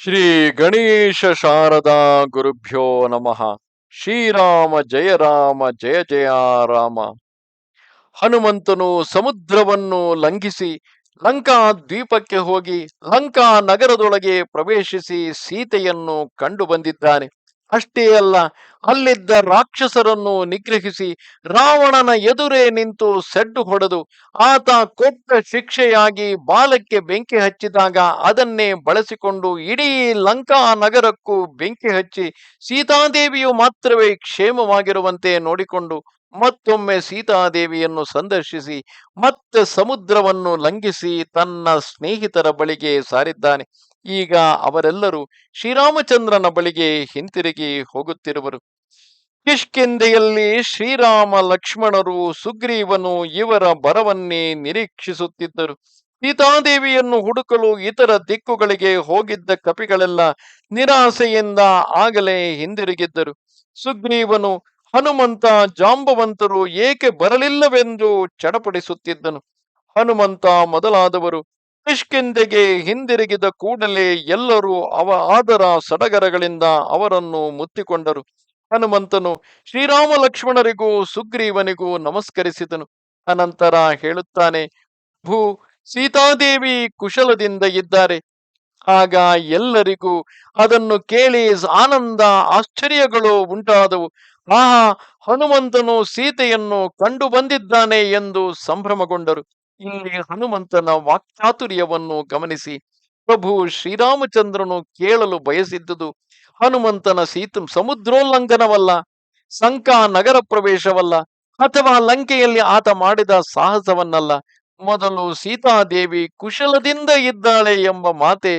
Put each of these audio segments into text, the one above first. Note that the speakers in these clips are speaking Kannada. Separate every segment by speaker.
Speaker 1: ಶ್ರೀ ಗಣೇಶ ಶಾರದಾ ಗುರುಭ್ಯೋ ನಮಃ. ಶ್ರೀರಾಮ ಜಯ ರಾಮ ಜಯ ಜಯ ರಾಮ. ಹನುಮಂತನು ಸಮುದ್ರವನ್ನು ಲಂಘಿಸಿ ಲಂಕಾ ದ್ವೀಪಕ್ಕೆ ಹೋಗಿ ಲಂಕಾ ನಗರದೊಳಗೆ ಪ್ರವೇಶಿಸಿ ಸೀತೆಯನ್ನು ಕಂಡು ಬಂದಿದ್ದಾನೆ. ಅಷ್ಟೇ ಅಲ್ಲ, ಅಲ್ಲಿದ್ದ ರಾಕ್ಷಸರನ್ನು ನಿಗ್ರಹಿಸಿ ರಾವಣನ ಎದುರೇ ನಿಂತು ಸೆಡ್ಡು ಹೊಡೆದು ಆತ ಕೊಟ್ಟ ಶಿಕ್ಷೆಯಾಗಿ ಬಾಲಕ್ಕೆ ಬೆಂಕಿ ಹಚ್ಚಿದಾಗ ಅದನ್ನೇ ಬಳಸಿಕೊಂಡು ಇಡೀ ಲಂಕಾ ನಗರಕ್ಕೂ ಬೆಂಕಿ ಹಚ್ಚಿ ಸೀತಾದೇವಿಯು ಮಾತ್ರವೇ ಕ್ಷೇಮವಾಗಿರುವಂತೆ ನೋಡಿಕೊಂಡು ಮತ್ತೊಮ್ಮೆ ಸೀತಾದೇವಿಯನ್ನು ಸಂದರ್ಶಿಸಿ ಮತ್ತೆ ಸಮುದ್ರವನ್ನು ಲಂಘಿಸಿ ತನ್ನ ಸ್ನೇಹಿತರ ಬಳಿಗೆ ಸಾರಿದ್ದಾನೆ. ಈಗ ಅವರೆಲ್ಲರೂ ಶ್ರೀರಾಮಚಂದ್ರನ ಬಳಿಗೆ ಹಿಂತಿರುಗಿ ಹೋಗುತ್ತಿರುವರು. ಕಿಷ್ಕಿಂದೆಯಲ್ಲಿ ಶ್ರೀರಾಮ ಲಕ್ಷ್ಮಣರು ಸುಗ್ರೀವನು ಇವರ ಬರವನ್ನೇ ನಿರೀಕ್ಷಿಸುತ್ತಿದ್ದರು. ಸೀತಾದೇವಿಯನ್ನು ಹುಡುಕಲು ಇತರ ದಿಕ್ಕುಗಳಿಗೆ ಹೋಗಿದ್ದ ಕಪಿಗಳೆಲ್ಲ ನಿರಾಸೆಯಿಂದ ಆಗಲೇ ಹಿಂದಿರುಗಿದ್ದರು. ಸುಗ್ರೀವನು ಹನುಮಂತ ಜಾಂಬವಂತರು ಏಕೆ ಬರಲಿಲ್ಲವೆಂದು ಚಡಪಡಿಸುತ್ತಿದ್ದನು. ಹನುಮಂತ ಮೊದಲಾದವರು ಕಿಷ್ಕಿಂದೆಗೆ ಹಿಂದಿರುಗಿದ ಕೂಡಲೇ ಎಲ್ಲರೂ ಅವ ಆದರ ಸಡಗರಗಳಿಂದ ಅವರನ್ನು ಮುತ್ತಿಕೊಂಡರು. ಹನುಮಂತನು ಶ್ರೀರಾಮ ಲಕ್ಷ್ಮಣರಿಗೂ ಸುಗ್ರೀವನಿಗೂ ನಮಸ್ಕರಿಸಿದನು. ಅನಂತರ ಹೇಳುತ್ತಾನೆ, ಭೂ, ಸೀತಾದೇವಿ ಕುಶಲದಿಂದ ಇದ್ದಾರೆ. ಆಗ ಎಲ್ಲರಿಗೂ ಅದನ್ನು ಕೇಳಿ ಆನಂದ, ಆಶ್ಚರ್ಯಗಳು ಉಂಟಾದವು. ಆಹಾ, ಹನುಮಂತನು ಸೀತೆಯನ್ನು ಕಂಡು ಬಂದಿದ್ದಾನೆ ಎಂದು ಸಂಭ್ರಮಗೊಂಡರು. ಇಲ್ಲಿ ಹನುಮಂತನ ವಾಕ್ಚಾತುರ್ಯವನ್ನು ಗಮನಿಸಿ, ಪ್ರಭು ಶ್ರೀರಾಮಚಂದ್ರನು ಕೇಳಲು ಬಯಸಿದ್ದುದು ಹನುಮಂತನ ಸೀತು ಸಮುದ್ರೋಲ್ಲಂಘನವಲ್ಲ, ಸಂಕಾ ನಗರ ಪ್ರವೇಶವಲ್ಲ, ಅಥವಾ ಲಂಕೆಯಲ್ಲಿ ಆತ ಮಾಡಿದ ಸಾಹಸವನ್ನಲ್ಲ, ಮೊದಲು ಸೀತಾದೇವಿ ಕುಶಲದಿಂದ ಇದ್ದಾಳೆ ಎಂಬ ಮಾತೆ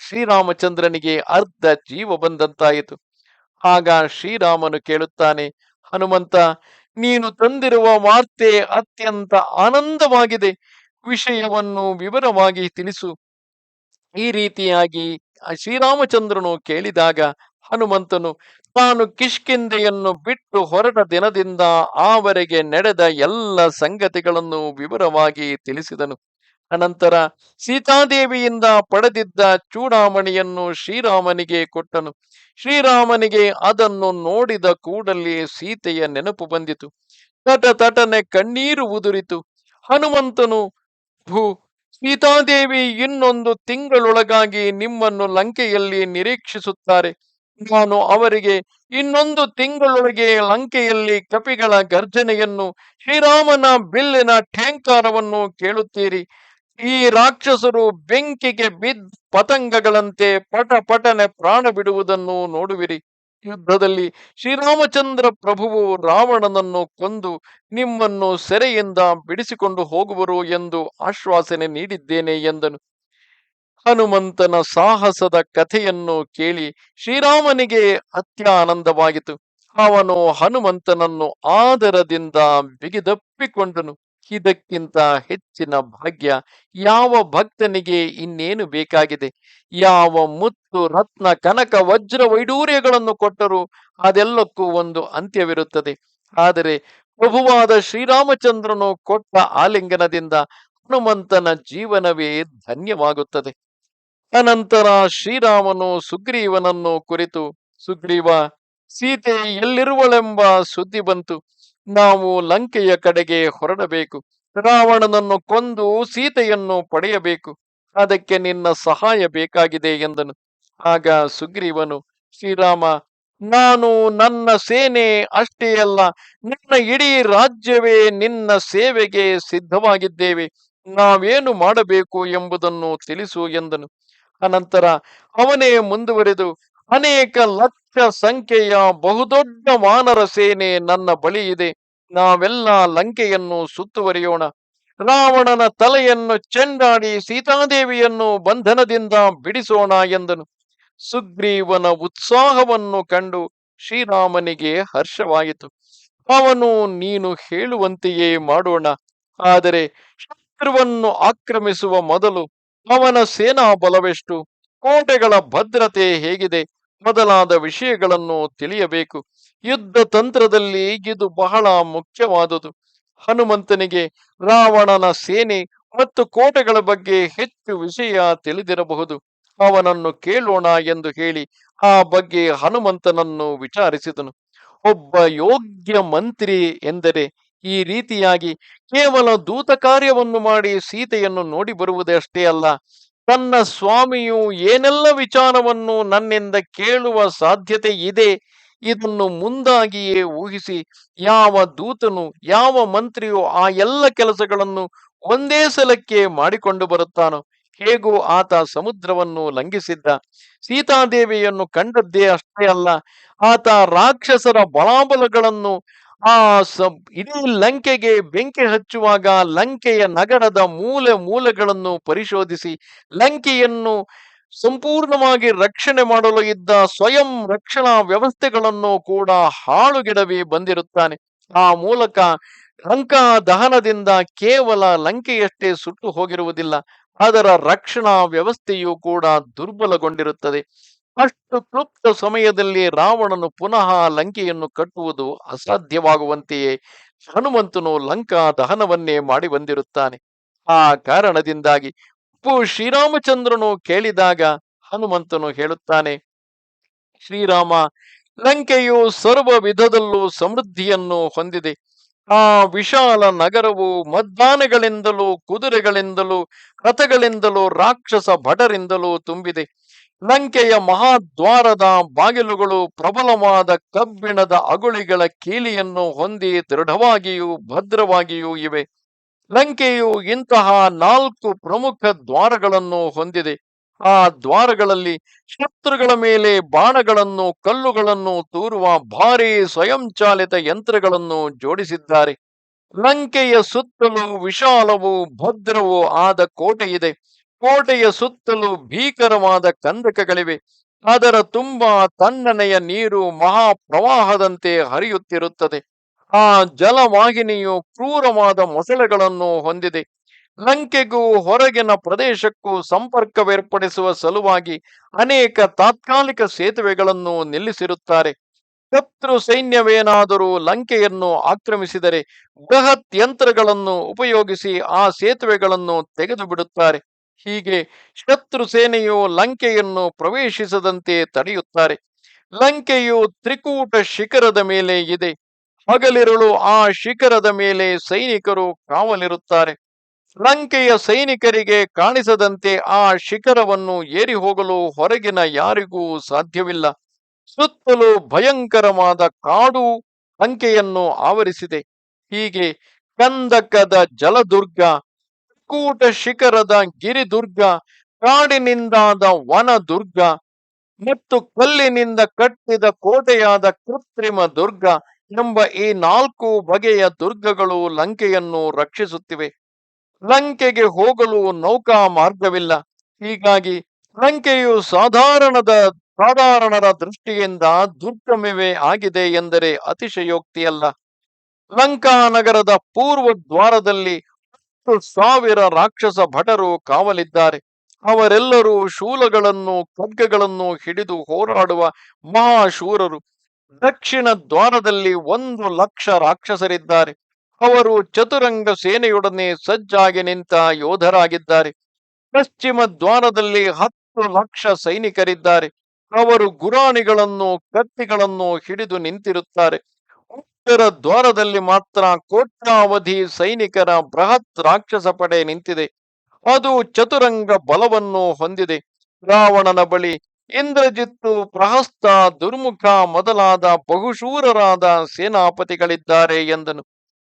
Speaker 1: ಶ್ರೀರಾಮಚಂದ್ರನಿಗೆ ಅರ್ಧ ಜೀವ ಬಂದಂತಾಯಿತು. ಆಗ ಶ್ರೀರಾಮನು ಕೇಳುತ್ತಾನೆ, ಹನುಮಂತ ನೀನು ತಂದಿರುವ ವಾರ್ತೆ ಅತ್ಯಂತ ಆನಂದವಾಗಿದೆ. ವಿಷಯವನ್ನು ವಿವರವಾಗಿ ತಿಳಿಸು. ಈ ರೀತಿಯಾಗಿ ಶ್ರೀರಾಮಚಂದ್ರನು ಕೇಳಿದಾಗ ಹನುಮಂತನು, ತಾನು ಕಿಷ್ಕಿಂದೆಯನ್ನು ಬಿಟ್ಟು ಹೊರಟ ದಿನದಿಂದ ಆವರೆಗೆ ನಡೆದ ಎಲ್ಲ ಸಂಗತಿಗಳನ್ನು ವಿವರವಾಗಿ ತಿಳಿಸಿದನು. ಅನಂತರ ಸೀತಾದೇವಿಯಿಂದ ಪಡೆದಿದ್ದ ಚೂಡಾಮಣಿಯನ್ನು ಶ್ರೀರಾಮನಿಗೆ ಕೊಟ್ಟನು. ಶ್ರೀರಾಮನಿಗೆ ಅದನ್ನು ನೋಡಿದ ಕೂಡಲೇ ಸೀತೆಯ ನೆನಪು ಬಂದಿತು. ತಟ ತಟನೆ ಕಣ್ಣೀರು ಉದುರಿತು. ಹನುಮಂತನು, ಭೂ, ಸೀತಾದೇವಿ ಇನ್ನೊಂದು ತಿಂಗಳೊಳಗಾಗಿ ನಿಮ್ಮನ್ನು ಲಂಕೆಯಲ್ಲಿ ನಿರೀಕ್ಷಿಸುತ್ತಾರೆ. ನಾನು ಅವರಿಗೆ ಇನ್ನೊಂದು ತಿಂಗಳೊಳಗೆ ಲಂಕೆಯಲ್ಲಿ ಕಪಿಗಳ ಗರ್ಜನೆಯನ್ನು, ಶ್ರೀರಾಮನ ಬಿಲ್ಲಿನ ಠೇಂಕಾರವನ್ನು ಕೇಳುತ್ತೀರಿ. ಈ ರಾಕ್ಷಸರು ಬೆಂಕಿಗೆ ಬಿದ್ದ ಪತಂಗಗಳಂತೆ ಪಟ ಪಟನೆ ಪ್ರಾಣ ಬಿಡುವುದನ್ನು ನೋಡುವಿರಿ. ಯುದ್ಧದಲ್ಲಿ ಶ್ರೀರಾಮಚಂದ್ರ ಪ್ರಭುವು ರಾವಣನನ್ನು ಕೊಂದು ನಿಮ್ಮನ್ನು ಸೆರೆಯಿಂದ ಬಿಡಿಸಿಕೊಂಡು ಹೋಗುವರು ಎಂದು ಆಶ್ವಾಸನೆ ನೀಡಿದ್ದೇನೆ ಎಂದನು. ಹನುಮಂತನ ಸಾಹಸದ ಕಥೆಯನ್ನು ಕೇಳಿ ಶ್ರೀರಾಮನಿಗೆ ಅತ್ಯಾನಂದವಾಯಿತು ಅವನು ಹನುಮಂತನನ್ನು ಆದರದಿಂದ ಬಿಗಿದಪ್ಪಿಕೊಂಡನು. ಇದಕ್ಕಿಂತ ಹೆಚ್ಚಿನ ಭಾಗ್ಯ ಯಾವ ಭಕ್ತನಿಗೆ ಇನ್ನೇನು ಬೇಕಾಗಿದೆ? ಯಾವ ಮುತ್ತು, ರತ್ನ, ಕನಕ, ವಜ್ರ, ವೈಡೂರ್ಯಗಳನ್ನು ಕೊಟ್ಟರೂ ಅದೆಲ್ಲಕ್ಕೂ ಒಂದು ಅಂತ್ಯವಿರುತ್ತದೆ. ಆದರೆ ಪ್ರಭುವಾದ ಶ್ರೀರಾಮಚಂದ್ರನು ಕೊಟ್ಟ ಆಲಿಂಗನದಿಂದ ಹನುಮಂತನ ಜೀವನವೇ ಧನ್ಯವಾಗುತ್ತದೆ. ಅನಂತರ ಶ್ರೀರಾಮನು ಸುಗ್ರೀವನನ್ನು ಕುರಿತು, ಸುಗ್ರೀವ, ಸೀತೆ ಎಲ್ಲಿರುವಳೆಂಬ ಸುದ್ದಿ ಬಂತು. ನಾವು ಲಂಕೆಯ ಕಡೆಗೆ ಹೊರಡಬೇಕು. ರಾವಣನನ್ನು ಕೊಂದು ಸೀತೆಯನ್ನು ಪಡೆಯಬೇಕು. ಅದಕ್ಕೆ ನಿನ್ನ ಸಹಾಯ ಬೇಕಾಗಿದೆ ಎಂದನು. ಆಗ ಸುಗ್ರೀವನು, ಶ್ರೀರಾಮ, ನಾನು ನನ್ನ ಸೇನೆ ಅಷ್ಟೇ ಅಲ್ಲ, ನಿನ್ನ ಇಡೀ ರಾಜ್ಯವೇ ನಿನ್ನ ಸೇವೆಗೆ ಸಿದ್ಧವಾಗಿದ್ದೇವೆ. ನಾವೇನು ಮಾಡಬೇಕು ಎಂಬುದನ್ನು ತಿಳಿಸು ಎಂದನು. ಅನಂತರ ಅವನೇ ಮುಂದುವರೆದು ಅನೇಕ ಲಕ್ಷ ಸಂಖ್ಯೆಯ ಬಹುದೊಡ್ಡ ವಾನರ ಸೇನೆ ನನ್ನ ಬಳಿ ಇದೆ. ನಾವೆಲ್ಲ ಲಂಕೆಯನ್ನು ಸುತ್ತುವರಿಯೋಣ. ರಾವಣನ ತಲೆಯನ್ನು ಚೆಂಡಾಡಿ ಸೀತಾದೇವಿಯನ್ನು ಬಂಧನದಿಂದ ಬಿಡಿಸೋಣ ಎಂದನು. ಸುಗ್ರೀವನ ಉತ್ಸಾಹವನ್ನು ಕಂಡು ಶ್ರೀರಾಮನಿಗೆ ಹರ್ಷವಾಯಿತು. ಅವನು, ನೀನು ಹೇಳುವಂತೆಯೇ ಮಾಡೋಣ. ಆದರೆ ಶತ್ರುವನ್ನು ಆಕ್ರಮಿಸುವ ಮೊದಲು ಅವನ ಸೇನಾ ಬಲವೆಷ್ಟು ಕೋಟೆಗಳ ಭದ್ರತೆ ಹೇಗಿದೆ? ಮೊದಲಾದ ವಿಷಯಗಳನ್ನು ತಿಳಿಯಬೇಕು. ಯುದ್ಧ ತಂತ್ರದಲ್ಲಿ ಇದು ಬಹಳ ಮುಖ್ಯವಾದುದು. ಹನುಮಂತನಿಗೆ ರಾವಣನ ಸೇನೆ ಮತ್ತು ಕೋಟೆಗಳ ಬಗ್ಗೆ ಹೆಚ್ಚು ವಿಷಯ ತಿಳಿದಿರಬಹುದು. ಅವನನ್ನು ಕೇಳೋಣ ಎಂದು ಹೇಳಿ ಆ ಬಗ್ಗೆ ಹನುಮಂತನನ್ನು ವಿಚಾರಿಸಿದನು. ಒಬ್ಬ ಯೋಗ್ಯ ಮಂತ್ರಿ ಎಂದರೆ ಈ ರೀತಿಯಾಗಿ ಕೇವಲ ದೂತ ಕಾರ್ಯವನ್ನು ಮಾಡಿ ಸೀತೆಯನ್ನು ನೋಡಿ ಬರುವುದೇ ಅಷ್ಟೇ ಅಲ್ಲ ತನ್ನ ಸ್ವಾಮಿಯು ಏನೆಲ್ಲ ವಿಚಾರವನ್ನು ನನ್ನಿಂದ ಕೇಳುವ ಸಾಧ್ಯತೆ ಇದೆ, ಇದನ್ನು ಮುಂದಾಗಿಯೇ ಊಹಿಸಿ, ಯಾವ ದೂತನು, ಯಾವ ಮಂತ್ರಿಯು ಆ ಎಲ್ಲ ಕೆಲಸಗಳನ್ನು ಒಂದೇ ಸಲಕ್ಕೆ ಮಾಡಿಕೊಂಡು ಬರುತ್ತಾನೋ, ಹೇಗೂ ಆತ ಸಮುದ್ರವನ್ನು ಲಂಘಿಸಿದ್ದ. ಸೀತಾದೇವಿಯನ್ನು ಕಂಡದ್ದೇ ಅಷ್ಟೇ ಅಲ್ಲ, ಆತ ರಾಕ್ಷಸರ ಬಲಾಬಲಗಳನ್ನು ಆ ಇಡೀ ಲಂಕೆಗೆ ಬೆಂಕಿ ಹಚ್ಚುವಾಗ ಲಂಕೆಯ ನಗರದ ಮೂಲೆ ಮೂಲೆಗಳನ್ನು ಪರಿಶೋಧಿಸಿ, ಲಂಕೆಯನ್ನು ಸಂಪೂರ್ಣವಾಗಿ ರಕ್ಷಣೆ ಮಾಡಲು ಇದ್ದ ಸ್ವಯಂ ರಕ್ಷಣಾ ವ್ಯವಸ್ಥೆಗಳನ್ನು ಕೂಡ ಹಾಳುಗೆಡವಿ ಬಂದಿರುತ್ತಾನೆ. ಆ ಮೂಲಕ ಲಂಕಾ ದಹನದಿಂದ ಕೇವಲ ಲಂಕೆಯಷ್ಟೇ ಸುಟ್ಟು ಹೋಗಿರುವುದಿಲ್ಲ, ಅದರ ರಕ್ಷಣಾ ವ್ಯವಸ್ಥೆಯೂ ಕೂಡ ದುರ್ಬಲಗೊಂಡಿರುತ್ತದೆ. ಅಷ್ಟು ಕ್ಲುಪ್ತ ಸಮಯದಲ್ಲಿ ರಾವಣನು ಪುನಃ ಲಂಕೆಯನ್ನು ಕಟ್ಟುವುದು ಅಸಾಧ್ಯವಾಗುವಂತೆಯೇ ಹನುಮಂತನು ಲಂಕಾ ದಹನವನ್ನೇ ಮಾಡಿ ಬಂದಿರುತ್ತಾನೆ. ಆ ಕಾರಣದಿಂದಾಗಿ ಶ್ರೀರಾಮಚಂದ್ರನು ಕೇಳಿದಾಗ ಹನುಮಂತನು ಹೇಳುತ್ತಾನೆ, ಶ್ರೀರಾಮ, ಲಂಕೆಯು ಸರ್ವ ವಿಧದಲ್ಲೂ ಸಮೃದ್ಧಿಯನ್ನು ಹೊಂದಿದೆ. ಆ ವಿಶಾಲ ನಗರವು ಮದ್ದಾನೆಗಳಿಂದಲೂ ಕುದುರೆಗಳಿಂದಲೂ ರಥಗಳಿಂದಲೂ ರಾಕ್ಷಸ ಭಟರಿಂದಲೂ ತುಂಬಿದೆ. ಲಂಕೆಯ ಮಹಾದ್ವಾರದ ಬಾಗಿಲುಗಳು ಪ್ರಬಲವಾದ ಕಬ್ಬಿಣದ ಅಗುಳಿಗಳ ಕೀಲಿಯನ್ನು ಹೊಂದಿ ದೃಢವಾಗಿಯೂ ಭದ್ರವಾಗಿಯೂ ಇವೆ. ಲಂಕೆಯು ಇಂತಹ ನಾಲ್ಕು ಪ್ರಮುಖ ದ್ವಾರಗಳನ್ನು ಹೊಂದಿದೆ. ಆ ದ್ವಾರಗಳಲ್ಲಿ ಶತ್ರುಗಳ ಮೇಲೆ ಬಾಣಗಳನ್ನು, ಕಲ್ಲುಗಳನ್ನು ತೂರುವ ಭಾರೀ ಸ್ವಯಂಚಾಲಿತ ಯಂತ್ರಗಳನ್ನು ಜೋಡಿಸಿದ್ದಾರೆ. ಲಂಕೆಯ ಸುತ್ತಲೂ ವಿಶಾಲವೂ ಭದ್ರವೂ ಆದ ಕೋಟೆಯಿದೆ. ಕೋಟೆಯ ಸುತ್ತಲೂ ಭೀಕರವಾದ ಕಂದಕಗಳಿವೆ. ಅದರ ತುಂಬಾ ತಣ್ಣನೆಯ ನೀರು ಮಹಾ ಪ್ರವಾಹದಂತೆ ಹರಿಯುತ್ತಿರುತ್ತದೆ. ಆ ಜಲವಾಹಿನಿಯು ಕ್ರೂರವಾದ ಮೊಸಳೆಗಳನ್ನು ಹೊಂದಿದೆ. ಲಂಕೆಗೂ ಹೊರಗಿನ ಪ್ರದೇಶಕ್ಕೂ ಸಂಪರ್ಕವೇರ್ಪಡಿಸುವ ಸಲುವಾಗಿ ಅನೇಕ ತಾತ್ಕಾಲಿಕ ಸೇತುವೆಗಳನ್ನು ನಿಲ್ಲಿಸಿರುತ್ತಾರೆ. ಶತ್ರು ಸೈನ್ಯವೇನಾದರೂ ಲಂಕೆಯನ್ನು ಆಕ್ರಮಿಸಿದರೆ ಬೃಹತ್ ಯಂತ್ರಗಳನ್ನು ಉಪಯೋಗಿಸಿ ಆ ಸೇತುವೆಗಳನ್ನು ತೆಗೆದು ಬಿಡುತ್ತಾರೆ ಹೀಗೆ ಶತ್ರು ಸೇನೆಯು ಲಂಕೆಯನ್ನು ಪ್ರವೇಶಿಸದಂತೆ ತಡೆಯುತ್ತಾರೆ. ಲಂಕೆಯು ತ್ರಿಕೂಟ ಶಿಖರದ ಮೇಲೆ ಇದೆ. ಹಗಲಿರುಳು ಆ ಶಿಖರದ ಮೇಲೆ ಸೈನಿಕರು ಕಾವಲಿರುತ್ತಾರೆ. ಲಂಕೆಯ ಸೈನಿಕರಿಗೆ ಕಾಣಿಸದಂತೆ ಆ ಶಿಖರವನ್ನು ಏರಿ ಹೋಗಲು ಹೊರಗಿನ ಯಾರಿಗೂ ಸಾಧ್ಯವಿಲ್ಲ. ಸುತ್ತಲೂ ಭಯಂಕರವಾದ ಕಾಡು ಲಂಕೆಯನ್ನು ಆವರಿಸಿದೆ. ಹೀಗೆ ಕಂದಕದ ಜಲದುರ್ಗ ಕೂಟ ಶಿಖರದ ಗಿರಿದುರ್ಗ, ಕಾಡಿನಿಂದಾದ ವನ ದುರ್ಗ ಮತ್ತು ಕಲ್ಲಿನಿಂದ ಕಟ್ಟಿದ ಕೋಟೆಯಾದ ಕೃತ್ರಿಮ ದುರ್ಗ ಎಂಬ ಈ ನಾಲ್ಕು ಬಗೆಯ ದುರ್ಗಗಳು ಲಂಕೆಯನ್ನು ರಕ್ಷಿಸುತ್ತಿವೆ. ಲಂಕೆಗೆ ಹೋಗಲು ನೌಕಾ ಮಾರ್ಗವಿಲ್ಲ. ಹೀಗಾಗಿ ಲಂಕೆಯು ಸಾಧಾರಣದ, ಸಾಧಾರಣರ ದೃಷ್ಟಿಯಿಂದ ದುರ್ಗಮವೇ ಆಗಿದೆ ಎಂದರೆ ಅತಿಶಯೋಕ್ತಿಯಲ್ಲ. ಲಂಕಾ ನಗರದ ಪೂರ್ವ ದ್ವಾರದಲ್ಲಿ ಹತ್ತು ಸಾವಿರ ರಾಕ್ಷಸ ಭಟರು ಕಾವಲಿದ್ದಾರೆ. ಅವರೆಲ್ಲರೂ ಶೂಲಗಳನ್ನು, ಖಡ್ಗಗಳನ್ನು ಹಿಡಿದು ಹೋರಾಡುವ ಮಹಾಶೂರರು. ದಕ್ಷಿಣ ದ್ವಾರದಲ್ಲಿ ಒಂದು ಲಕ್ಷ ರಾಕ್ಷಸರಿದ್ದಾರೆ. ಅವರು ಚತುರಂಗ ಸೇನೆಯೊಡನೆ ಸಜ್ಜಾಗಿ ನಿಂತ ಯೋಧರಾಗಿದ್ದಾರೆ. ಪಶ್ಚಿಮ ದ್ವಾರದಲ್ಲಿ ಹತ್ತು ಲಕ್ಷ ಸೈನಿಕರಿದ್ದಾರೆ. ಅವರು ಗುರಾಣಿಗಳನ್ನು, ಕತ್ತಿಗಳನ್ನು ಹಿಡಿದು ನಿಂತಿರುತ್ತಾರೆ. ದ್ವಾರದಲ್ಲಿ ಮಾತ್ರ ಕೋಟ್ಯಾವಧಿ ಸೈನಿಕರ ಬೃಹತ್ ರಾಕ್ಷಸ ಪಡೆ ನಿಂತಿದೆ. ಅದು ಚತುರಂಗ ಬಲವನ್ನು ಹೊಂದಿದೆ. ರಾವಣನ ಬಳಿ ಇಂದ್ರಜಿತ್ತು ಪ್ರಹಸ್ತ ದುರ್ಮುಖ ಮೊದಲಾದ ಬಹುಶೂರರಾದ ಸೇನಾಪತಿಗಳಿದ್ದಾರೆ ಎಂದನು.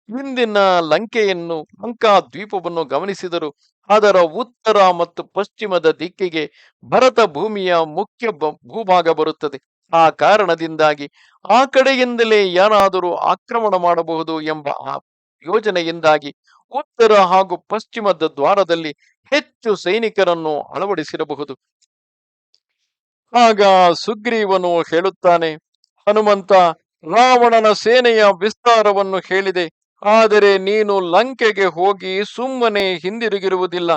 Speaker 1: ಹಿಂದಿನ ಲಂಕೆಯನ್ನು ಲಂಕಾ ದ್ವೀಪವನ್ನು ಗಮನಿಸಿದರು. ಅದರ ಉತ್ತರ ಮತ್ತು ಪಶ್ಚಿಮದ ದಿಕ್ಕಿಗೆ ಭರತ ಭೂಮಿಯ ಮುಖ್ಯ ಭೂಭಾಗ ಬರುತ್ತದೆ. ಆ ಕಾರಣದಿಂದಾಗಿ ಆ ಕಡೆಯಿಂದಲೇ ಏನಾದರೂ ಆಕ್ರಮಣ ಮಾಡಬಹುದು ಎಂಬ ಆ ಯೋಜನೆಯಿಂದಾಗಿ ಉತ್ತರ ಹಾಗೂ ಪಶ್ಚಿಮದ ದ್ವಾರದಲ್ಲಿ ಹೆಚ್ಚು ಸೈನಿಕರನ್ನು ಅಳವಡಿಸಿರಬಹುದು. ಆಗ ಸುಗ್ರೀವನು ಹೇಳುತ್ತಾನೆ, ಹನುಮಂತ, ರಾವಣನ ಸೇನೆಯ ವಿಸ್ತಾರವನ್ನು ಹೇಳಿದೆ, ಆದರೆ ನೀನು ಲಂಕೆಗೆ ಹೋಗಿ ಸುಮ್ಮನೆ ಹಿಂದಿರುಗಿರುವುದಿಲ್ಲ.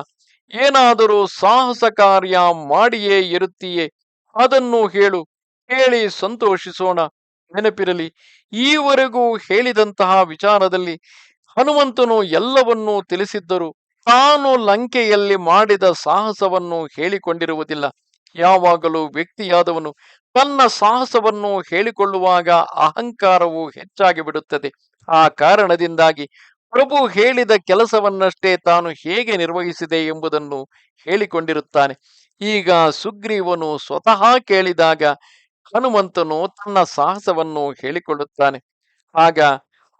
Speaker 1: ಏನಾದರೂ ಸಾಹಸ ಕಾರ್ಯ ಮಾಡಿಯೇ ಇರುತ್ತೀಯೇ, ಅದನ್ನು ಹೇಳು. ಹೇಳಿ ಸಂತೋಷಿಸೋಣ. ನೆನಪಿರಲಿ, ಈವರೆಗೂ ಹೇಳಿದಂತಹ ವಿಚಾರದಲ್ಲಿ ಹನುಮಂತನು ಎಲ್ಲವನ್ನೂ ತಿಳಿಸಿದ್ದರು. ತಾನು ಲಂಕೆಯಲ್ಲಿ ಮಾಡಿದ ಸಾಹಸವನ್ನು ಹೇಳಿಕೊಂಡಿರುವುದಿಲ್ಲ. ಯಾವಾಗಲೂ ವ್ಯಕ್ತಿಯಾದವನು ತನ್ನ ಸಾಹಸವನ್ನು ಹೇಳಿಕೊಳ್ಳುವಾಗ ಅಹಂಕಾರವು ಹೆಚ್ಚಾಗಿ ಬಿಡುತ್ತದೆ ಆ ಕಾರಣದಿಂದಾಗಿ ಪ್ರಭು ಹೇಳಿದ ಕೆಲಸವನ್ನಷ್ಟೇ ತಾನು ಹೇಗೆ ನಿರ್ವಹಿಸಿದೆ ಎಂಬುದನ್ನು ಹೇಳಿಕೊಂಡಿರುತ್ತಾನೆ. ಈಗ ಸುಗ್ರೀವನು ಸ್ವತಃ ಕೇಳಿದಾಗ ಹನುಮಂತನು ತನ್ನ ಸಾಹಸವನ್ನು ಹೇಳಿಕೊಳ್ಳುತ್ತಾನೆ. ಆಗ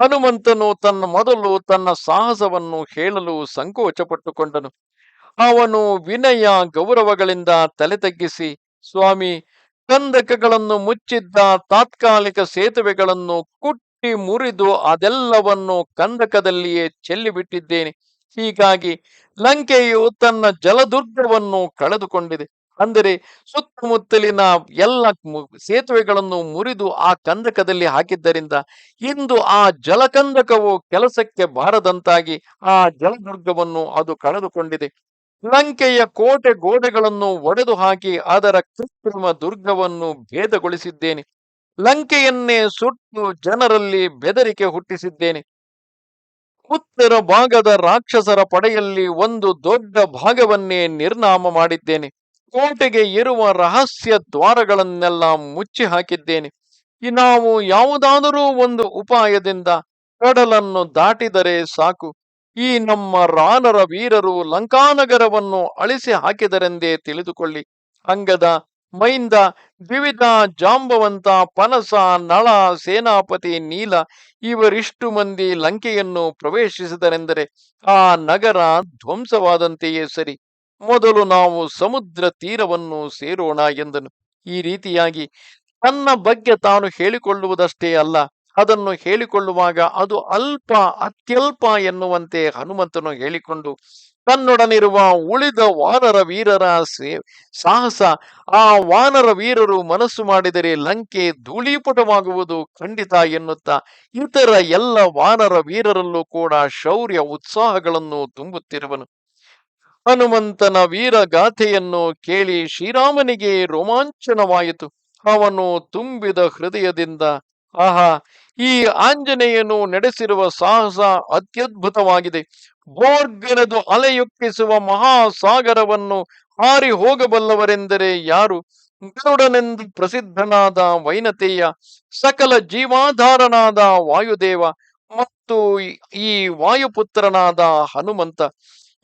Speaker 1: ಹನುಮಂತನು ತನ್ನ ಮೊದಲು ತನ್ನ ಸಾಹಸವನ್ನು ಹೇಳಲು ಸಂಕೋಚಪಟ್ಟುಕೊಂಡನು. ಅವನು ವಿನಯ ಗೌರವಗಳಿಂದ ತಲೆ ತಗ್ಗಿಸಿ ಸ್ವಾಮಿ, ಕಂದಕಗಳನ್ನು ಮುಚ್ಚಿದ್ದ ತಾತ್ಕಾಲಿಕ ಸೇತುವೆಗಳನ್ನು ಕುಟ್ಟಿ ಮುರಿದು ಅದೆಲ್ಲವನ್ನು ಕಂದಕದಲ್ಲಿಯೇ ಚೆಲ್ಲಿಬಿಟ್ಟಿದ್ದೇನೆ. ಹೀಗಾಗಿ ಲಂಕೆಯು ತನ್ನ ಜಲದುರ್ಗವನ್ನು ಕಳೆದುಕೊಂಡಿದೆ. ಅಂದರೆ ಸುತ್ತಮುತ್ತಲಿನ ಎಲ್ಲ ಸೇತುವೆಗಳನ್ನು ಮುರಿದು ಆ ಕಂದಕದಲ್ಲಿ ಹಾಕಿದ್ದರಿಂದ ಇಂದು ಆ ಜಲಕಂದಕವು ಕೆಲಸಕ್ಕೆ ಬಾರದಂತಾಗಿ ಆ ಜಲದುರ್ಗವನ್ನು ಅದು ಕಳೆದುಕೊಂಡಿದೆ. ಲಂಕೆಯ ಕೋಟೆ ಗೋಡೆಗಳನ್ನು ಒಡೆದು ಹಾಕಿ ಅದರ ಕೃತ್ರಿಮ ದುರ್ಗವನ್ನು ಭೇದಗೊಳಿಸಿದ್ದೇನೆ. ಲಂಕೆಯನ್ನೇ ಸುಟ್ಟು ಜನರಲ್ಲಿ ಬೆದರಿಕೆ ಹುಟ್ಟಿಸಿದ್ದೇನೆ. ಉತ್ತರ ಭಾಗದ ರಾಕ್ಷಸರ ಪಡೆಯಲ್ಲಿ ಒಂದು ದೊಡ್ಡ ಭಾಗವನ್ನೇ ನಿರ್ನಾಮ ಮಾಡಿದ್ದೇನೆ. ಕೋಟೆಗೆ ಇರುವ ರಹಸ್ಯ ದ್ವಾರಗಳನ್ನೆಲ್ಲ ಮುಚ್ಚಿ ಹಾಕಿದ್ದೇನೆ. ನಾವು ಯಾವುದಾದರೂ ಒಂದು ಉಪಾಯದಿಂದ ಕಡಲನ್ನು ದಾಟಿದರೆ ಸಾಕು. ಈ ನಮ್ಮ ರಾನರ ವೀರರು ಲಂಕಾನಗರವನ್ನು ಅಳಿಸಿ ಹಾಕಿದರೆಂದೇ ತಿಳಿದುಕೊಳ್ಳಿ. ಅಂಗದ ಮೈಂದ ದ್ವಿವಿಧ ಜಾಂಬವಂತ ಪನಸ ನಳ ಸೇನಾಪತಿ ನೀಲ ಇವರಿಷ್ಟು ಮಂದಿ ಲಂಕೆಯನ್ನು ಪ್ರವೇಶಿಸಿದರೆಂದರೆ ಆ ನಗರ ಧ್ವಂಸವಾದಂತೆಯೇ ಸರಿ. ಮೊದಲು ನಾವು ಸಮುದ್ರ ತೀರವನ್ನು ಸೇರೋಣ ಎಂದನು. ಈ ರೀತಿಯಾಗಿ ತನ್ನ ಬಗ್ಗೆ ತಾನು ಹೇಳಿಕೊಳ್ಳುವುದಷ್ಟೇ ಅಲ್ಲ, ಅದನ್ನು ಹೇಳಿಕೊಳ್ಳುವಾಗ ಅದು ಅಲ್ಪ ಅತ್ಯಲ್ಪ ಎನ್ನುವಂತೆ ಹನುಮಂತನು ಹೇಳಿಕೊಂಡು, ತನ್ನೊಡನಿರುವ ಉಳಿದ ವಾನರ ವೀರರ ಸೇ- ಸಾಹಸ, ಆ ವಾನರ ವೀರರು ಮನಸ್ಸು ಮಾಡಿದರೆ ಲಂಕೆ ಧೂಳೀಪುಟವಾಗುವುದು ಖಂಡಿತ ಎನ್ನುತ್ತಾ, ಇತರ ಎಲ್ಲ ವಾನರ ವೀರರಲ್ಲೂ ಕೂಡ ಶೌರ್ಯ, ಉತ್ಸಾಹಗಳನ್ನು ತುಂಬುತ್ತಿರುವನು. ಹನುಮಂತನ ವೀರಗಾಥೆಯನ್ನು ಕೇಳಿ ಶ್ರೀರಾಮನಿಗೆ ರೋಮಾಂಚನವಾಯಿತು. ಅವನು ತುಂಬಿದ ಹೃದಯದಿಂದ, ಆಹಾ, ಈ ಆಂಜನೇಯನು ನಡೆಸಿರುವ ಸಾಹಸ ಅತ್ಯದ್ಭುತವಾಗಿದೆ. ಬೋರ್ಗನದು ಅಲೆಯುಕ್ಕಿಸುವ ಮಹಾಸಾಗರವನ್ನು ಹಾರಿ ಹೋಗಬಲ್ಲವರೆಂದರೆ ಯಾರು? ಗರುಡನೆಂದು ಪ್ರಸಿದ್ಧನಾದ ವೈನತೆಯ, ಸಕಲ ಜೀವಾಧಾರನಾದ ವಾಯುದೇವ ಮತ್ತು ಈ- ಈ ವಾಯುಪುತ್ರನಾದ ಹನುಮಂತ.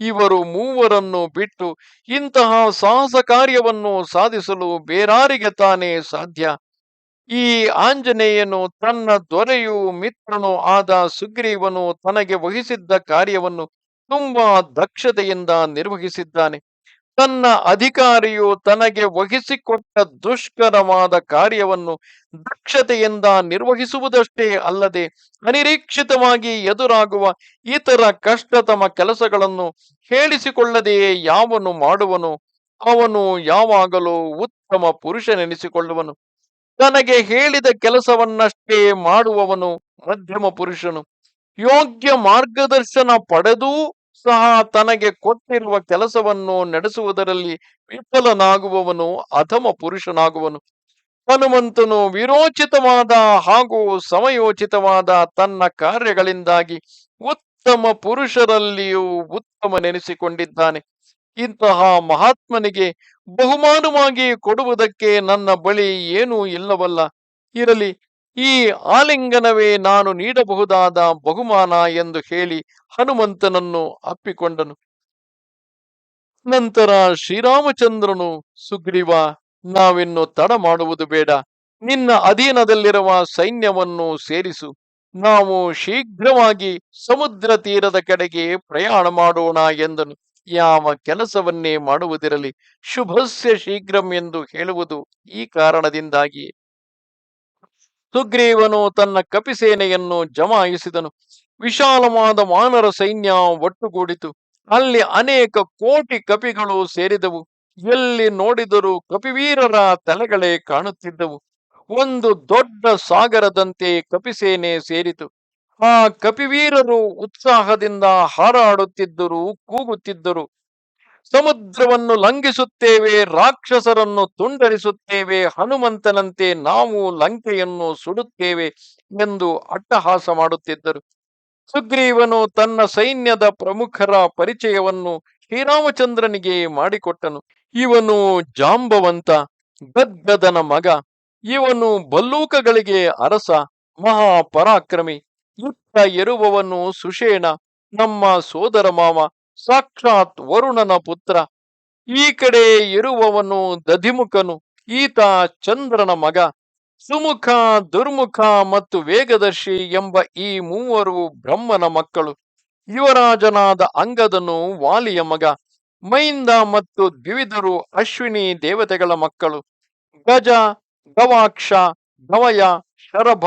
Speaker 1: ಇವರು ಮೂವರನ್ನು ಬಿಟ್ಟು ಇಂತಹ ಸಾಹಸ ಕಾರ್ಯವನ್ನು ಸಾಧಿಸಲು ಬೇರಾರಿಗೆ ತಾನೇ ಸಾಧ್ಯ? ಈ ಆಂಜನೇಯನು ತನ್ನ ದೊರೆಯು ಮಿತ್ರನು ಆದ ಸುಗ್ರೀವನು ತನಗೆ ವಹಿಸಿದ್ದ ಕಾರ್ಯವನ್ನು ತುಂಬಾ ದಕ್ಷತೆಯಿಂದ ನಿರ್ವಹಿಸಿದ್ದಾನೆ. ತನ್ನ ಅಧಿಕಾರಿಯು ತನಗೆ ವಹಿಸಿಕೊಟ್ಟ ದುಷ್ಕರವಾದ ಕಾರ್ಯವನ್ನು ದಕ್ಷತೆಯಿಂದ ನಿರ್ವಹಿಸುವುದಷ್ಟೇ ಅಲ್ಲದೆ ಅನಿರೀಕ್ಷಿತವಾಗಿ ಎದುರಾಗುವ ಇತರ ಕಷ್ಟತಮ ಕೆಲಸಗಳನ್ನು ಹೇಳಿಸಿಕೊಳ್ಳದೆಯೇ ಯಾವನು ಮಾಡುವನು, ಅವನು ಯಾವಾಗಲೂ ಉತ್ತಮ ಪುರುಷನೆನಿಸಿಕೊಳ್ಳುವನು. ತನಗೆ ಹೇಳಿದ ಕೆಲಸವನ್ನಷ್ಟೇ ಮಾಡುವವನು ಮಧ್ಯಮ ಪುರುಷನು. ಯೋಗ್ಯ ಮಾರ್ಗದರ್ಶನ ಪಡೆದೂ ಸಹ ತನಗೆ ಕೊಟ್ಟಿರುವ ಕೆಲಸವನ್ನು ನಡೆಸುವುದರಲ್ಲಿ ವಿಫಲನಾಗುವವನು, ಅಧಮ ಪುರುಷನಾಗುವನು. ಹನುಮಂತನು ವಿರೋಚಿತವಾದ ಹಾಗೂ ಸಮಯೋಚಿತವಾದ ತನ್ನ ಕಾರ್ಯಗಳಿಂದಾಗಿ ಉತ್ತಮ ಪುರುಷರಲ್ಲಿಯೂ ಉತ್ತಮನೆನಿಸಿಕೊಂಡಿದ್ದಾನೆ. ಇಂತಹ ಮಹಾತ್ಮನಿಗೆ ಬಹುಮಾನವಾಗಿ ಕೊಡುವುದಕ್ಕೆ ನನ್ನ ಬಳಿ ಏನೂ ಇಲ್ಲವಲ್ಲ. ಇರಲಿ ಈ ಆಲಿಂಗನವೇ ನಾನು ನೀಡಬಹುದಾದ ಬಹುಮಾನ ಎಂದು ಹೇಳಿ ಹನುಮಂತನನ್ನು ಅಪ್ಪಿಕೊಂಡನು. ನಂತರ ಶ್ರೀರಾಮಚಂದ್ರನು, ಸುಗ್ರೀವ, ನಾವಿನ್ನು ತಡ ಮಾಡುವುದು ಬೇಡ. ನಿನ್ನ ಅಧೀನದಲ್ಲಿರುವ ಸೈನ್ಯವನ್ನು ಸೇರಿಸು. ನಾವು ಶೀಘ್ರವಾಗಿ ಸಮುದ್ರ ತೀರದ ಕಡೆಗೆ ಪ್ರಯಾಣ ಮಾಡೋಣ ಎಂದನು. ಯಾವ ಕೆಲಸವನ್ನೇ ಮಾಡುವುದಿರಲಿ, ಶುಭಸ್ಯ ಶೀಘ್ರಂ ಎಂದು ಹೇಳುವುದು ಈ ಕಾರಣದಿಂದಾಗಿ ಸುಗ್ರೀವನು ತನ್ನ ಕಪಿಸೇನೆಯನ್ನು ಜಮಾಯಿಸಿದನು. ವಿಶಾಲವಾದ ವಾನರ ಸೈನ್ಯ ಒಟ್ಟುಗೂಡಿತು. ಅಲ್ಲಿ ಅನೇಕ ಕೋಟಿ ಕಪಿಗಳು ಸೇರಿದವು. ಎಲ್ಲಿ ನೋಡಿದರೂ ಕಪಿವೀರರ ತಲೆಗಳೇ ಕಾಣುತ್ತಿದ್ದವು. ಒಂದು ದೊಡ್ಡ ಸಾಗರದಂತೆ ಕಪಿಸೇನೆ ಸೇರಿತು. ಆ ಕಪಿವೀರರು ಉತ್ಸಾಹದಿಂದ ಹಾರಾಡುತ್ತಿದ್ದರು ಕೂಗುತ್ತಿದ್ದರು. ಸಮುದ್ರವನ್ನು ಲಂಘಿಸುತ್ತೇವೆ, ರಾಕ್ಷಸರನ್ನು ತುಂಡರಿಸುತ್ತೇವೆ, ಹನುಮಂತನಂತೆ ನಾವು ಲಂಕೆಯನ್ನು ಸುಡುತ್ತೇವೆ ಎಂದು ಅಟ್ಟಹಾಸ ಮಾಡುತ್ತಿದ್ದರು. ಸುಗ್ರೀವನು ತನ್ನ ಸೈನ್ಯದ ಪ್ರಮುಖರ ಪರಿಚಯವನ್ನು ಶ್ರೀರಾಮಚಂದ್ರನಿಗೆ ಮಾಡಿಕೊಟ್ಟನು. ಇವನು ಜಾಂಬವಂತ, ಗದ್ಗದನ ಮಗ. ಇವನು ಬಲ್ಲೂಕಗಳಿಗೆ ಅರಸ, ಮಹಾಪರಾಕ್ರಮಿ. ಯುಕ್ತ ಎರುವವನು ಸುಷೇಣ, ನಮ್ಮ ಸೋದರ ಮಾವ ಸಾಕ್ಷಾತ್ ವರುಣನ ಪುತ್ರ. ಈ ಕಡೆ ಇರುವವನು ದಧಿಮುಖನು, ಈತ ಚಂದ್ರನ ಮಗ. ಸುಮುಖ, ದುರ್ಮುಖ ಮತ್ತು ವೇಗದರ್ಶಿ ಎಂಬ ಈ ಮೂವರು ಬ್ರಹ್ಮನ ಮಕ್ಕಳು. ಯುವರಾಜನಾದ ಅಂಗದನು ವಾಲಿಯ ಮಗ. ಮೈಂದ ಮತ್ತು ದ್ವಿವಿಧರು ಅಶ್ವಿನಿ ದೇವತೆಗಳ ಮಕ್ಕಳು. ಗಜ, ಗವಾಕ್ಷ, ಗವಯ, ಶರಭ,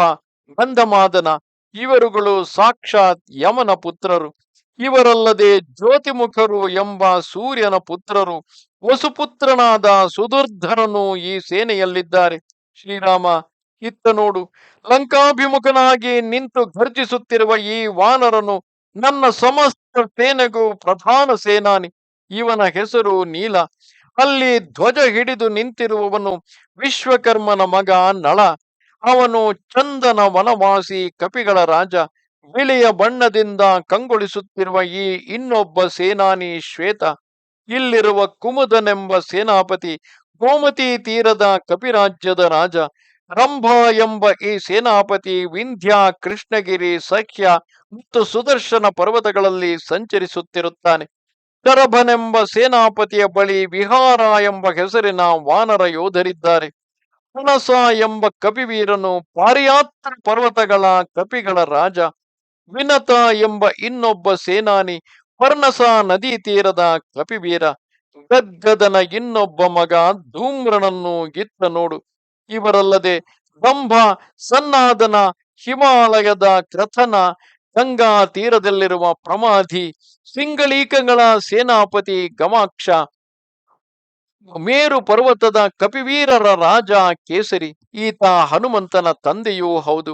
Speaker 1: ಗಂಧಮಾದನ, ಇವರುಗಳು ಸಾಕ್ಷಾತ್ ಯಮನ ಪುತ್ರರು. ಇವರಲ್ಲದೆ ಜ್ಯೋತಿಮುಖರು ಎಂಬ ಸೂರ್ಯನ ಪುತ್ರರು, ವಸುಪುತ್ರನಾದ ಸುದುರ್ಧರನು ಈ ಸೇನೆಯಲ್ಲಿದ್ದಾರೆ. ಶ್ರೀರಾಮ, ಇತ್ತ ನೋಡು, ಲಂಕಾಭಿಮುಖನಾಗಿ ನಿಂತು ಘರ್ಜಿಸುತ್ತಿರುವ ಈ ವಾನರನು ನನ್ನ ಸಮಸ್ತ ಸೇನೆಗೂ ಪ್ರಧಾನ ಸೇನಾನಿ. ಇವನ ಹೆಸರು ನೀಲ. ಅಲ್ಲಿ ಧ್ವಜ ಹಿಡಿದು ನಿಂತಿರುವವನು ವಿಶ್ವಕರ್ಮನ ಮಗ ನಳ. ಅವನು ಚಂದನ ವನವಾಸಿ ಕಪಿಗಳ ರಾಜ. ಬಿಳಿಯ ಬಣ್ಣದಿಂದ ಕಂಗೊಳಿಸುತ್ತಿರುವ ಈ ಇನ್ನೊಬ್ಬ ಸೇನಾನಿ ಶ್ವೇತ, ಇಲ್ಲಿರುವ ಕುಮುದನೆಂಬ ಸೇನಾಪತಿ ಗೋಮತಿ ತೀರದ ಕಪಿರಾಜ್ಯದ ರಾಜ, ರಂಭ ಎಂಬ ಈ ಸೇನಾಪತಿ ವಿಂಧ್ಯ ಕೃಷ್ಣಗಿರಿ ಸಖ್ಯ ಮತ್ತು ಸುದರ್ಶನ ಪರ್ವತಗಳಲ್ಲಿ ಸಂಚರಿಸುತ್ತಿರುತ್ತಾನೆ. ಶರಭನೆಂಬ ಸೇನಾಪತಿಯ ಬಳಿ ವಿಹಾರ ಎಂಬ ಹೆಸರಿನ ವಾನರ ಯೋಧರಿದ್ದಾರೆ. ಹುಣಸ ಎಂಬ ಕಪಿವೀರನು ಪಾರಿಯಾತ್ರ ಪರ್ವತಗಳ ಕಪಿಗಳ ರಾಜ ವಿನತ ಎಂಬ ಇನ್ನೊಬ್ಬ ಸೇನಾನಿ ಪರ್ಣಸ ನದಿ ತೀರದ ಕಪಿವೀರ, ಗದ್ಗದನ ಇನ್ನೊಬ್ಬ ಮಗ ಧೂಮ್ರನನ್ನು ಗಿತ್ತ ನೋಡು. ಇವರಲ್ಲದೆ ದಂಭ ಸನ್ನಾದನ, ಹಿಮಾಲಯದ ಕ್ರಥನ, ಗಂಗಾ ತೀರದಲ್ಲಿರುವ ಪ್ರಮಾಧಿ ಸಿಂಗಳೀಕಗಳ ಸೇನಾಪತಿ ಗಮಾಕ್ಷ, ಮೇರು ಪರ್ವತದ ಕಪಿವೀರರ ರಾಜ ಕೇಸರಿ, ಈತ ಹನುಮಂತನ ತಂದೆಯೂ ಹೌದು.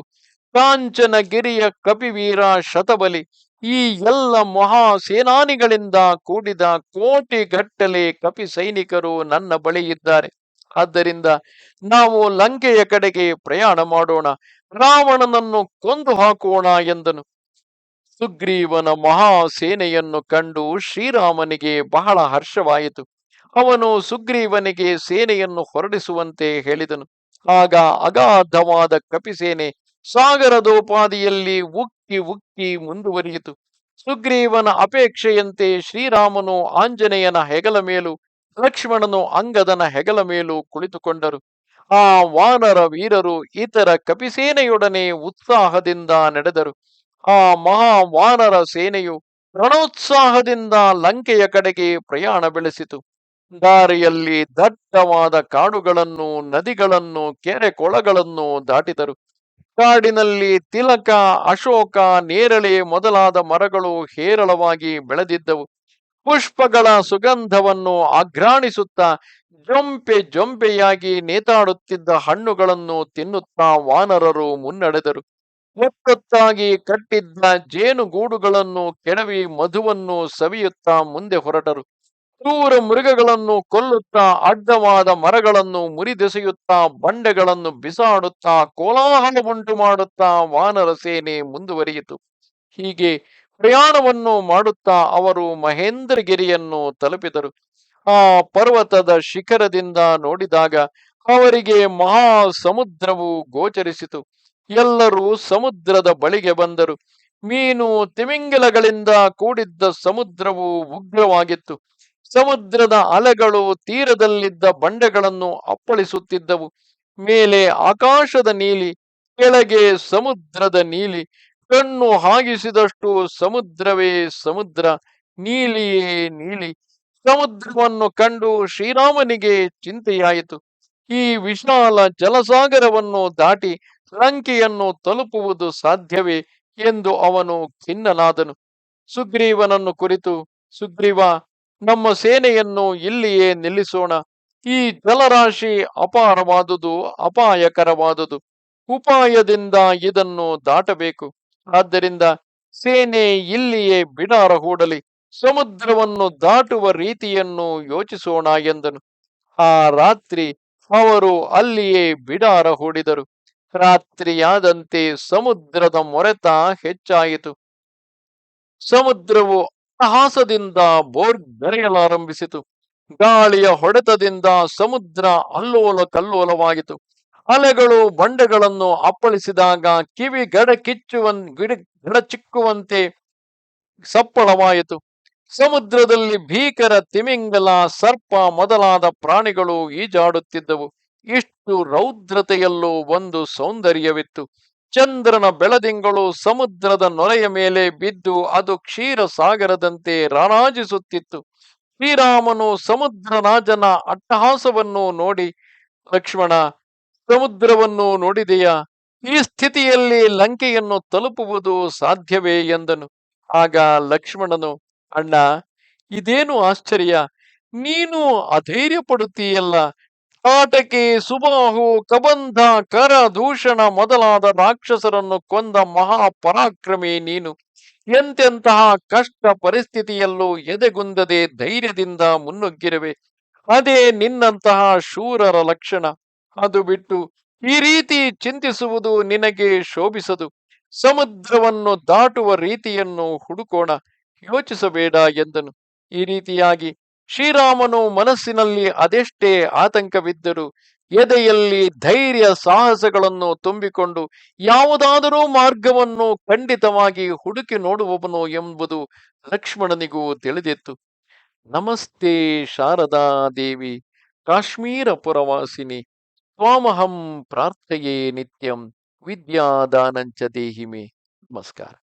Speaker 1: ಕಾಂಚನಗಿರಿಯ ಕಪಿವೀರ ಶತಬಲಿ, ಈ ಎಲ್ಲ ಮಹಾ ಸೇನಾನಿಗಳಿಂದ ಕೂಡಿದ ಕೋಟಿ ಕೋಟಿಗಟ್ಟಲೆ ಕಪಿ ಸೈನಿಕರು ನನ್ನ ಬಳಿ ಇದ್ದಾರೆ. ಆದ್ದರಿಂದ ನಾವು ಲಂಕೆಯ ಕಡೆಗೆ ಪ್ರಯಾಣ ಮಾಡೋಣ, ರಾವಣನನ್ನು ಕೊಂದು ಹಾಕೋಣ ಎಂದನು. ಸುಗ್ರೀವನ ಮಹಾ ಸೇನೆಯನ್ನು ಕಂಡು ಶ್ರೀರಾಮನಿಗೆ ಬಹಳ ಹರ್ಷವಾಯಿತು. ಅವನು ಸುಗ್ರೀವನಿಗೆ ಸೇನೆಯನ್ನು ಹೊರಡಿಸುವಂತೆ ಹೇಳಿದನು. ಆಗ ಅಗಾಧವಾದ ಕಪಿಸೇನೆ ಸಾಗರದೋಪಾದಿಯಲ್ಲಿ ಉಕ್ಕಿ ಉಕ್ಕಿ ಮುಂದುವರಿಯಿತು. ಸುಗ್ರೀವನ ಅಪೇಕ್ಷೆಯಂತೆ ಶ್ರೀರಾಮನು ಆಂಜನೇಯನ ಹೆಗಲ ಮೇಲೂ ಲಕ್ಷ್ಮಣನು ಅಂಗದನ ಹೆಗಲ ಮೇಲೂ ಕುಳಿತುಕೊಂಡರು. ಆ ವಾನರ ವೀರರು ಇತರ ಕಪಿಸೇನೆಯೊಡನೆ ಉತ್ಸಾಹದಿಂದ ನಡೆದರು. ಆ ಮಹಾ ವಾನರ ಸೇನೆಯು ರಣೋತ್ಸಾಹದಿಂದ ಲಂಕೆಯ ಕಡೆಗೆ ಪ್ರಯಾಣ ಬೆಳೆಸಿತು. ದಾರಿಯಲ್ಲಿ ದಟ್ಟವಾದ ಕಾಡುಗಳನ್ನು, ನದಿಗಳನ್ನು, ಕೆರೆ ಕೊಳಗಳನ್ನು ದಾಟಿದರು. ಕಾಡಿನಲ್ಲಿ ತಿಲಕ, ಅಶೋಕ, ನೇರಳೆ ಮೊದಲಾದ ಮರಗಳು ಹೇರಳವಾಗಿ ಬೆಳೆದಿದ್ದವು. ಪುಷ್ಪಗಳ ಸುಗಂಧವನ್ನು ಆಘ್ರಾಣಿಸುತ್ತಾ, ಜೊಂಪೆ ಜೊಂಪೆಯಾಗಿ ನೇತಾಡುತ್ತಿದ್ದ ಹಣ್ಣುಗಳನ್ನು ತಿನ್ನುತ್ತಾ ವಾನರರು ಮುನ್ನಡೆದರು. ಒತ್ತೊತ್ತಾಗಿ ಕಟ್ಟಿದ್ದ ಜೇನುಗೂಡುಗಳನ್ನು ಕೆಡವಿ ಮಧುವನ್ನು ಸವಿಯುತ್ತಾ ಮುಂದೆ ಹೊರಟರು. ಕ್ರೂರ ಮೃಗಗಳನ್ನು ಕೊಲ್ಲುತ್ತಾ, ಅಡ್ಡವಾದ ಮರಗಳನ್ನು ಮುರಿದೆಸೆಯುತ್ತಾ, ಬಂಡೆಗಳನ್ನು ಬಿಸಾಡುತ್ತಾ, ಕೋಲಾಹಲ ಉಂಟು ಮಾಡುತ್ತಾ ವಾನರ ಸೇನೆ ಮುಂದುವರಿಯಿತು. ಹೀಗೆ ಪ್ರಯಾಣವನ್ನು ಮಾಡುತ್ತಾ ಅವರು ಮಹೇಂದ್ರಗಿರಿಯನ್ನು ತಲುಪಿದರು. ಆ ಪರ್ವತದ ಶಿಖರದಿಂದ ನೋಡಿದಾಗ ಅವರಿಗೆ ಮಹಾ ಸಮುದ್ರವು ಗೋಚರಿಸಿತು. ಎಲ್ಲರೂ ಸಮುದ್ರದ ಬಳಿಗೆ ಬಂದರು. ಮೀನು ತಿಮಿಂಗಲಗಳಿಂದ ಕೂಡಿದ್ದ ಸಮುದ್ರವು ಉಗ್ರವಾಗಿತ್ತು. ಸಮುದ್ರದ ಅಲೆಗಳು ತೀರದಲ್ಲಿದ್ದ ಬಂಡೆಗಳನ್ನು ಅಪ್ಪಳಿಸುತ್ತಿದ್ದವು. ಮೇಲೆ ಆಕಾಶದ ನೀಲಿ, ಕೆಳಗೆ ಸಮುದ್ರದ ನೀಲಿ, ಕಣ್ಣು ಹಾಗಿಸಿದಷ್ಟು ಸಮುದ್ರವೇ ಸಮುದ್ರ, ನೀಲಿಯೇ ನೀಲಿ. ಸಮುದ್ರವನ್ನು ಕಂಡು ಶ್ರೀರಾಮನಿಗೆ ಚಿಂತೆಯಾಯಿತು. ಈ ವಿಶಾಲ ಜಲಸಾಗರವನ್ನು ದಾಟಿ ಲಂಕೆಯನ್ನು ತಲುಪುವುದು ಸಾಧ್ಯವೇ ಎಂದು ಅವನು ಖಿನ್ನನಾದನು. ಸುಗ್ರೀವನನ್ನು ಕುರಿತು, ಸುಗ್ರೀವ ನಮ್ಮ ಸೇನೆಯನ್ನು ಇಲ್ಲಿಯೇ ನಿಲ್ಲಿಸೋಣ. ಈ ಜಲರಾಶಿ ಅಪಾರವಾದುದು, ಅಪಾಯಕರವಾದುದು. ಉಪಾಯದಿಂದ ಇದನ್ನು ದಾಟಬೇಕು. ಆದ್ದರಿಂದ ಸೇನೆ ಇಲ್ಲಿಯೇ ಬಿಡಾರ ಹೂಡಲಿ. ಸಮುದ್ರವನ್ನು ದಾಟುವ ರೀತಿಯನ್ನು ಯೋಚಿಸೋಣ ಎಂದನು. ಆ ರಾತ್ರಿ ಅವರು ಅಲ್ಲಿಯೇ ಬಿಡಾರ ಹೂಡಿದರು. ರಾತ್ರಿಯಾದಂತೆ ಸಮುದ್ರದ ಮೊರೆತ ಹೆಚ್ಚಾಯಿತು. ಸಮುದ್ರವು ಅಟ್ಟಹಾಸದಿಂದ ಬೋರ್ಗರೆಯಲಾರಂಭಿಸಿತು ಗಾಳಿಯ ಹೊಡೆತದಿಂದ ಸಮುದ್ರ ಅಲ್ಲೋಲ ಕಲ್ಲೋಲವಾಯಿತು ಅಲೆಗಳು ಬಂಡೆಗಳನ್ನು ಅಪ್ಪಳಿಸಿದಾಗ ಕಿವಿ ಗಡ ಕಿಚ್ಚುವನ್ ಗಿಡ ಗಡಚಿಕ್ಕುವಂತೆ ಸಪ್ಪಳವಾಯಿತು. ಸಮುದ್ರದಲ್ಲಿ ಭೀಕರ ತಿಮಿಂಗಲ, ಸರ್ಪ ಮೊದಲಾದ ಪ್ರಾಣಿಗಳು ಈಜಾಡುತ್ತಿದ್ದವು. ಇಷ್ಟು ರೌದ್ರತೆಯಲ್ಲೂ ಒಂದು ಸೌಂದರ್ಯವಿತ್ತು. ಚಂದ್ರನ ಬೆಳದಿಂಗಳು ಸಮುದ್ರದ ನೊರೆಯ ಮೇಲೆ ಬಿದ್ದು ಅದು ಕ್ಷೀರ ಸಾಗರದಂತೆ ರಾರಾಜಿಸುತ್ತಿತ್ತು. ಶ್ರೀರಾಮನು ಸಮುದ್ರ ರಾಜನ ಅಟ್ಟಹಾಸವನ್ನು ನೋಡಿ, ಲಕ್ಷ್ಮಣ, ಸಮುದ್ರವನ್ನು ನೋಡಿದೆಯಾ? ಈ ಸ್ಥಿತಿಯಲ್ಲಿ ಲಂಕೆಯನ್ನು ತಲುಪುವುದು ಸಾಧ್ಯವೇ ಎಂದನು. ಆಗ ಲಕ್ಷ್ಮಣನು, ಅಣ್ಣ, ಇದೇನು ಆಶ್ಚರ್ಯ? ನೀನು ಅಧೈರ್ಯ ಪಡುತ್ತೀಯಲ್ಲ ಕಾಟಕಿ ಸುಬಾಹು ಕಬಂಧ, ಕರ, ದೂಷಣ ಮೊದಲಾದ ರಾಕ್ಷಸರನ್ನು ಕೊಂದ ಮಹಾಪರಾಕ್ರಮಿ ನೀನು. ಎಂತೆಂತಹ ಕಷ್ಟ ಪರಿಸ್ಥಿತಿಯಲ್ಲೂ ಎದೆಗುಂದದೆ ಧೈರ್ಯದಿಂದ ಮುನ್ನುಗ್ಗಿರುವೆ. ಅದೇ ನಿನ್ನಂತಹ ಶೂರರ ಲಕ್ಷಣ. ಅದು ಬಿಟ್ಟು ಈ ರೀತಿ ಚಿಂತಿಸುವುದು ನಿನಗೆ ಶೋಭಿಸದು. ಸಮುದ್ರವನ್ನು ದಾಟುವ ರೀತಿಯನ್ನು ಹುಡುಕೋಣ. ಯೋಚಿಸಬೇಡ ಎಂದನು. ಈ ರೀತಿಯಾಗಿ ಶ್ರೀರಾಮನು ಮನಸ್ಸಿನಲ್ಲಿ ಅದೆಷ್ಟೇ ಆತಂಕವಿದ್ದರೂ ಎದೆಯಲ್ಲಿ ಧೈರ್ಯ ಸಾಹಸಗಳನ್ನು ತುಂಬಿಕೊಂಡು ಯಾವುದಾದರೂ ಮಾರ್ಗವನ್ನು ಖಂಡಿತವಾಗಿ ಹುಡುಕಿ ನೋಡುವವನು ಎಂಬುದು ಲಕ್ಷ್ಮಣನಿಗೂ ತಿಳಿದಿತ್ತು. ನಮಸ್ತೆ ಶಾರದಾ ದೇವಿ, ಕಾಶ್ಮೀರ ಪುರವಾಸಿನಿ, ತ್ವಾಮಹಂ ಪ್ರಾರ್ಥೆಯೇ ನಿತ್ಯಂ, ವಿದ್ಯಾದಾನಂಚ ದೇಹಿಮೆ. ನಮಸ್ಕಾರ.